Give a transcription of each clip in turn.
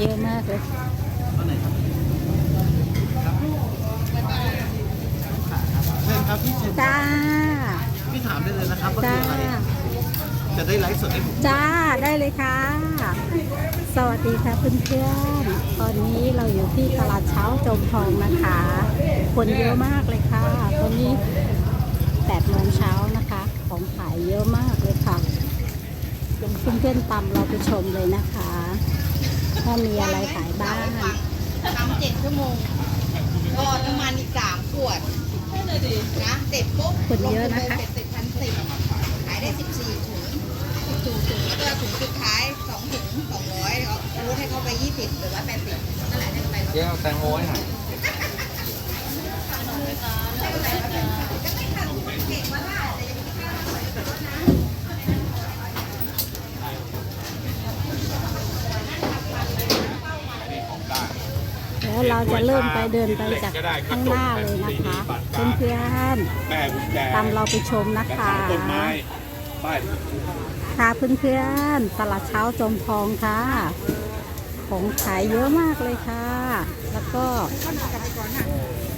เยอะมากเลยเชิญครับพี่เชิญจ้าพี่ถามได้เลยนะครับว่าจ้าคืออะไรจะได้ไลฟ์สดให้ผมจ้าได้เลยค่ะ สวัสดีค่ะเพื่อนๆตอนนี้เราอยู่ที่ตลาดเช้าจมทองนะคะ คนเยอะมากเลยค่ะ ตอนนี้8โมงเช้านะคะ ของขายเยอะมากเลยค่ะเพื่อนๆตามเราไปชมเลยนะคะ ว่ามีอะไรขายบ้างทำเจ็ดชั่วโมงก็น้ำมันอีกสามขวดนะเสร็จปุ๊บคนเยอะนะคะเสร็จพันสิบขายได้สิบสี่ถุงสิบถุงถุงแล้วก็ถุงสุดท้ายสองถุงสองร้อยเอาลดให้เขาไปยี่สิบหรือว่าแปดสิบนั่นแหละได้กำไรเดี๋ยวเอาแตงโมให้หน่อย เราจะเริ่มไปเดินไปจากข้างหน้าเลยนะคะเพื่อนๆตามเราไปชมนะคะค่ะเพื่อนๆตลาดเช้าจอมทองค่ะ ของขายเยอะมากเลยค่ะ แล้วก็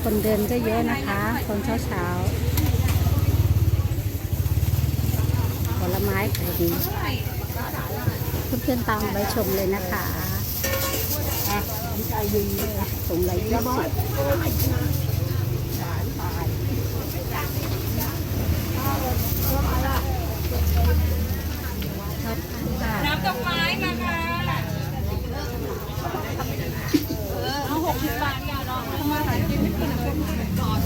คนเดินก็เยอะนะคะ คนเช้าๆผลไม้ขายดีเพื่อนๆตามไปชมเลยนะคะ ถุงละยี่สิบค่ะน้ำดอกไม้มาค่ะเอาหกสิบบาทอย่ารอทำมาหากินไม่กินก่อน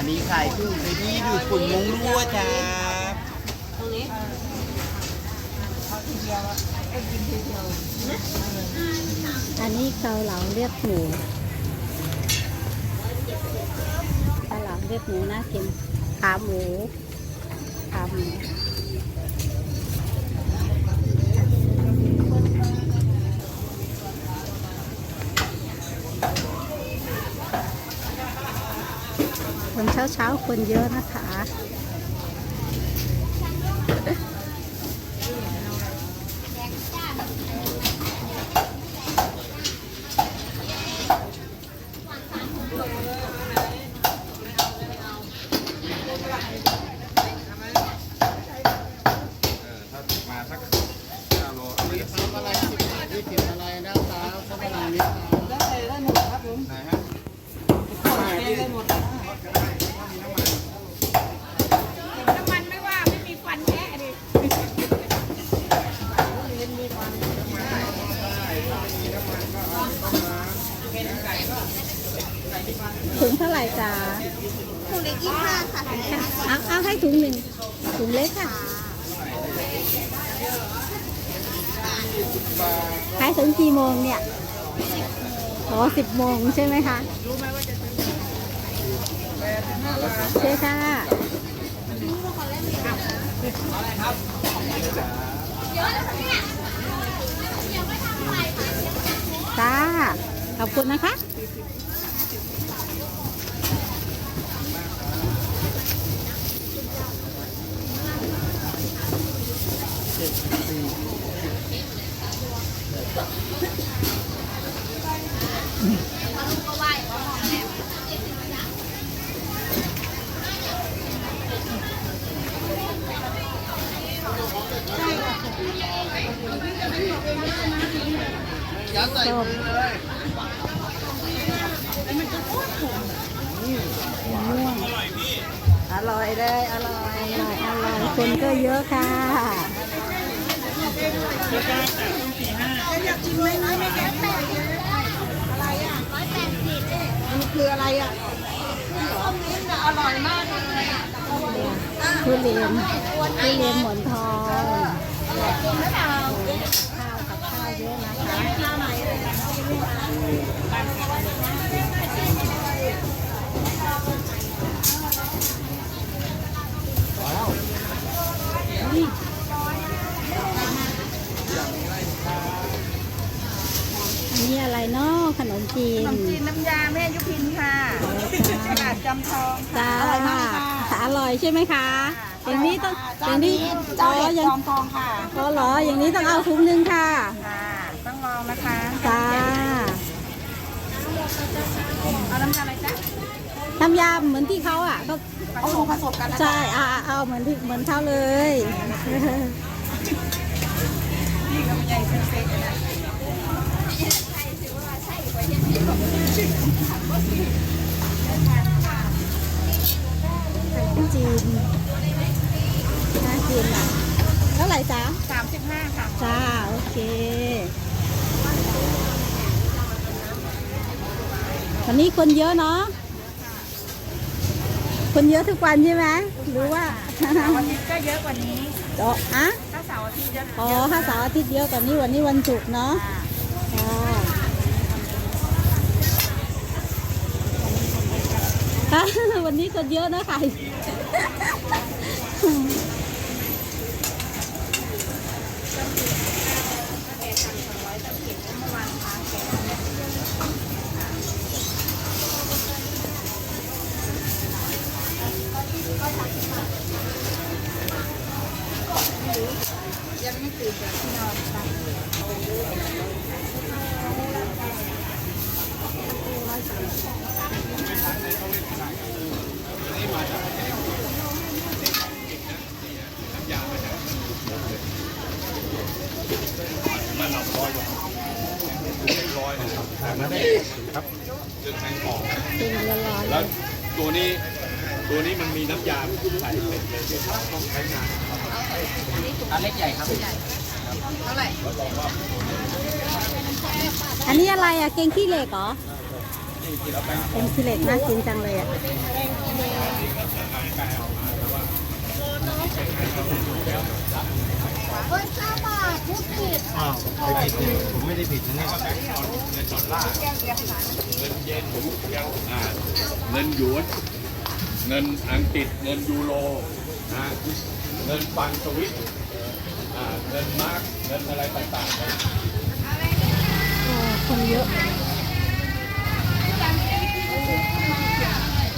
วันนี้ขายกุ้งเลยพี่ดูดฝุ่นมุ้งรั่วจ้า อันนี้เกาเหลาเรียบหมูเกาเหลาเรียบหมูน่ากินขาหมูขาหมูคนเช้าเช้าๆคนเยอะนะคะ ถ้ามาสักห้าโลเอาไปสิบ อะไรสิบบาทยี่สิบอะไรนะสาวข้าวมันนี้ ได้ได้หมดครับผม ไหนฮะ ได้หมดน้ำมันไม่ว่าไม่มีฟันแท้ดิ ถุงเท่าไหร่จ้า ถุงเล็กยี่ห้าค่ะ เอาเอาให้ถุงหนึ่งถุงเล็กค่ะขาย ถึงกี่โมงเนี่ยอ๋อสิบโมงใช่ไหมคะ รู้ไหมว่าจะใช่ค่ะจ้าขอบคุณนะคะ ยัดใส่มือเลยอร่อยเลยอร่อยอร่อยอร่อยคนก็เยอะค่ะ อยากชิมไหมนะไม่แก้แปดอะไรอะร้อยแปดสิบมันคืออะไรอะต้มลิ้นอะอร่อยมากเลยอะทุเรียนทุเรียนหมอนทองจริงหรือเปล่าข้าวกับข้าวเยอะนะคะนี่ มาใหม่เลยนจีขนนมจีนน้ำยาแม่ยุพินค่ะตลาดจำทองจ้าอร่อยมากเลยค่ะอร่อยใช่ไหมคะ อย่างนี้ต้องอย่างนี้เจ้าอ๋อเห็ดอย่างจอมทองค่ะอ๋อเหรออย่างนี้ต้องเอาถุงหนึงค่ะค่ะ ต้องลองนะคะจ้าเอาน้ำยาอะไรจ๊ะน้ำยาเหมือนที่เขาอะก็ผสมผสมกันนะคะใช่อ่าเอาเหมือนที่เหมือนเขาเลย นี่ก็ใหญ่เซ็กๆนะ ขนมจีนน่ากินอะเท่าไหร่จ๊ะ สามสิบห้าค่ะ จ้า โอเค วันนี้คนเยอะเนาะคนเยอะทุกวันใช่ไหมหรือว่าเสาร์อาทิตย์ก็เยอะกว่านี้อ๋ออะถ้าเสาร์อาทิตย์เยอะอ๋อถ้าเสาร์อาทิตย์เยอะกว่านี้วันนี้วันศุกร์เนาะค่ะค่ะวันนี้คนเยอะนะค่ะ ยังไม่ตื่นจากที่นอนค่ะร้อยนะครับครับเรื่องแทงของแล้วตัวนี้ตัวนี้มันมีน้ำยาใส่เป็ดเลยต้องใช้งาน อันเล็กใหญ่ครับเท่าไหร่อันนี้อะไรอะเกงขี้เหล็กเหรอเกงขี้เหล็กน่ากินจังเลยอะอ้าวใครผิดเนี่ยผมไม่ได้ผิดนะเนี่ยเงินดอลลาร์เงินเยนเงินหยวนเงินอังกฤษเงินยูโรนะ เงินฟังสวิตอ่าเงินมาร์กเงินอะไรต่างๆโอ้คนเยอะ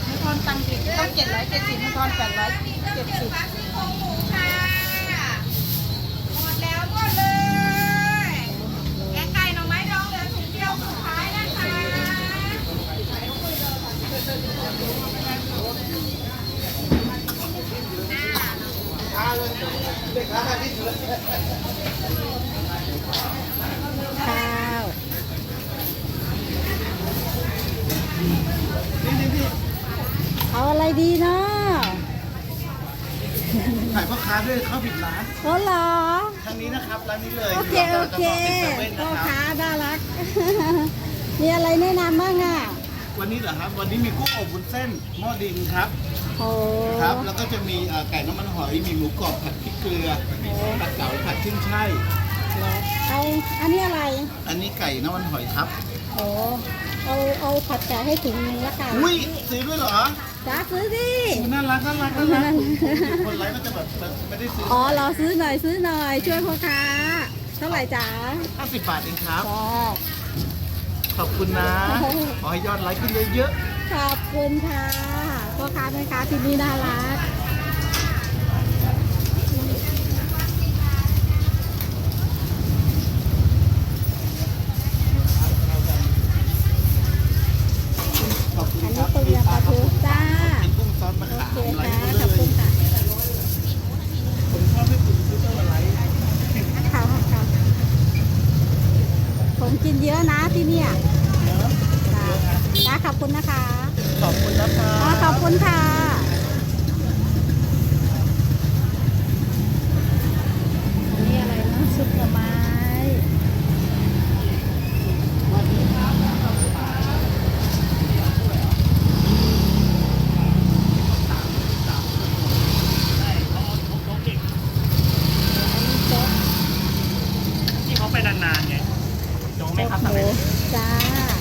มีทอนตังค์อีกต้องเจ็ดร้อยเจ็ดสิบมีทอนแปดร้อยเจ็ดสิบ ข้าวเอาอะไรดีเนาะถ่ายพ่อค้าด้วยเข้าผิดร้านโอ้เหรอทางนี้นะครับร้านนี้เลยโอเคโอเคเว่นพ่อนะครับค้าน่ารัก มีอะไรแนะนำบ้างอะ วันนี้เหรอครับ วันนี้มีกุ้งอบวุ้นเส้นหม้อดินครับ โอ้ครับ แล้วก็จะมีเอ่อไก่น้ำมันหอย มีหมูกรอบผัดพริกเกลือปลาเก๋าผัดขึ้นช่ายเหรอเอาอันนี้อะไร อันนี้ไก่น้ำมันหอยครับ โอ้เอาเอาผัดไก่ให้ถุงนึงละกันอุ้ยซื้อด้วยเหรอจ้าซื้อดิอุ๊ยน่ารักน่ารักน่ารักผมอยู่คนไลฟ์ก็จะแบบไม่ได้ซื้ออ๋อรอซื้อหน่อยซื้อหน่อยช่วยพ่อค้าเท่าไหร่จ๋า50บาทเองครับ จ้า ขอบคุณนะขอให้ยอดไลค์ขึ้นเยอะๆ ขอบคุณค่ะพ่อค้าแม่ค้าที่นี่น่ารัก ๆ ขอบคุณ อัน ค นี้ รับ ต้มยำปลาทูจ้า เป็นกุ้งซอสมะ โอ ขาม เค ไล ค่ะ ฟ์ ขอบคุณค่ะ ผมชอบให้คุณซื้อตัวไลฟ์ ค่ะค่ะ ผมกินเยอะนะที่เนี่ยจ้าจ้าขอบคุณนะคะ ขอบคุณนะครัอ๋อบขอบคุณค่ะอันนี่อะไรนะซุปหน่อไม้ ที่เขาไปนานๆไงโจ๊ก ไหมครับหมูจ้า น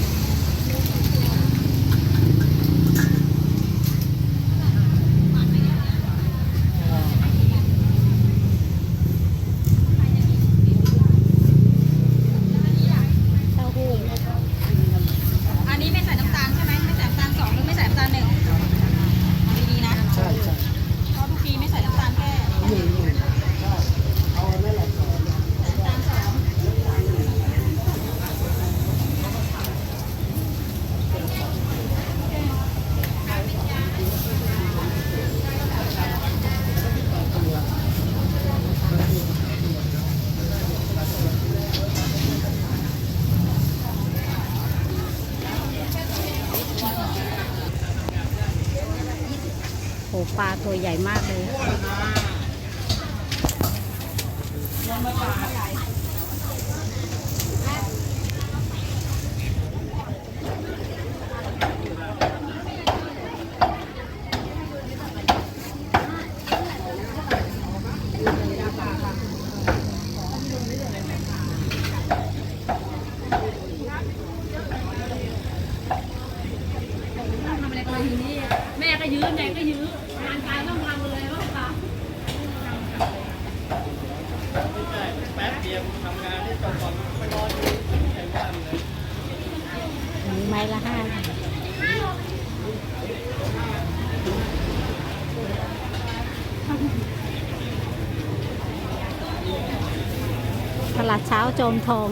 โหปลาตัวให ญ่มากเลย ม่ก็ยื้องานการต้องทำเลยว่าค่ะอันนี้ไม้ละห้าตลาดเช้าโจมทอง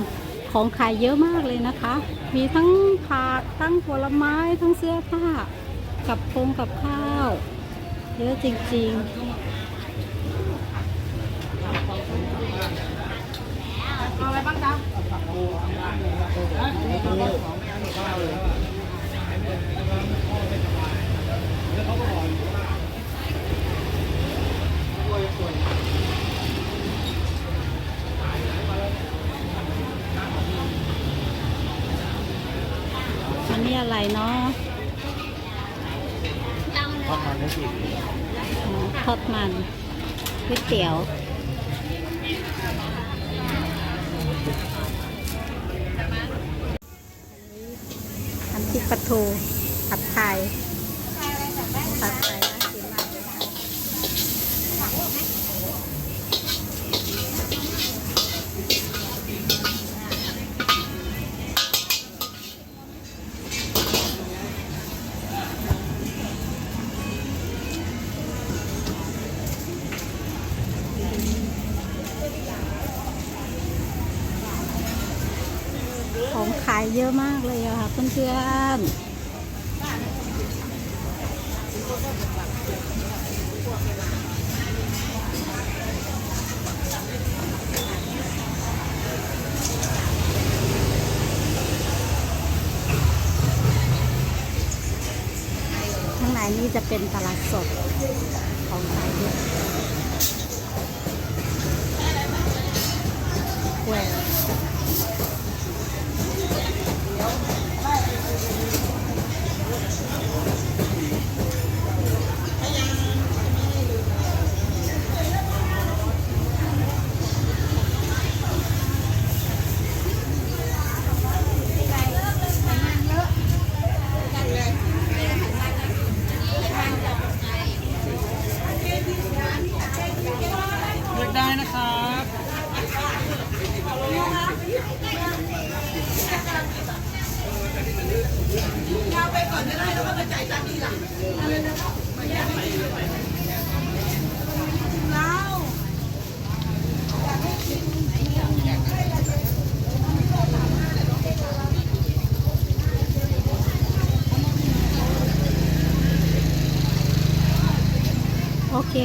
ของขายเยอะมากเลยนะคะ มีทั้งผักทั้งผลไม้ทั้งเสื้อผ้า กับพงกับข้าว เยอะจริง ๆ เอันนี้อะไรเนาะ ทอดมันได้กี่ทอดมันก๋วยเตี๋ยวน้ำพริกปลาทูผัดไทย อะมากเลยอะค่ะเพื่อนๆข้างในนี่จะเป็นตลาดสดของขายเยอะแหวก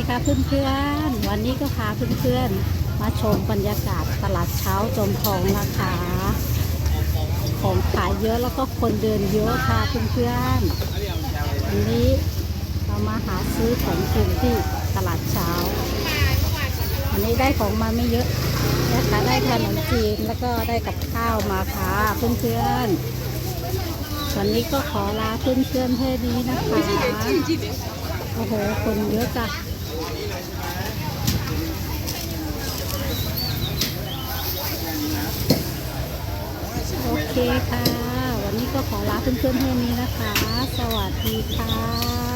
คค่ะเพื่อนๆ วันนี้ก็พาเพื่อนๆ มาชมบรรยากาศตลาดเช้าจมทองนะคะ ของขายเยอะแล้วก็คนเดินเยอะค่ะเพื่อนๆวันนี้เรามาหาซื้อของกินที่ตลาดเช้า วันนี้ได้ของมาไม่เยอะนะคะได้ขนมจีนแล้วก็ได้กับข้าวมาค่ะเพื่อนๆ วันนี้ก็ขอลาเพื่อนๆแค่นี้นะคะโอ้โห คนเยอะจ้ะ โอ เคค่ะ วันนี้ก็ขอลาเพื่อนๆแค่นี้นะคะ สวัสดีค่ะ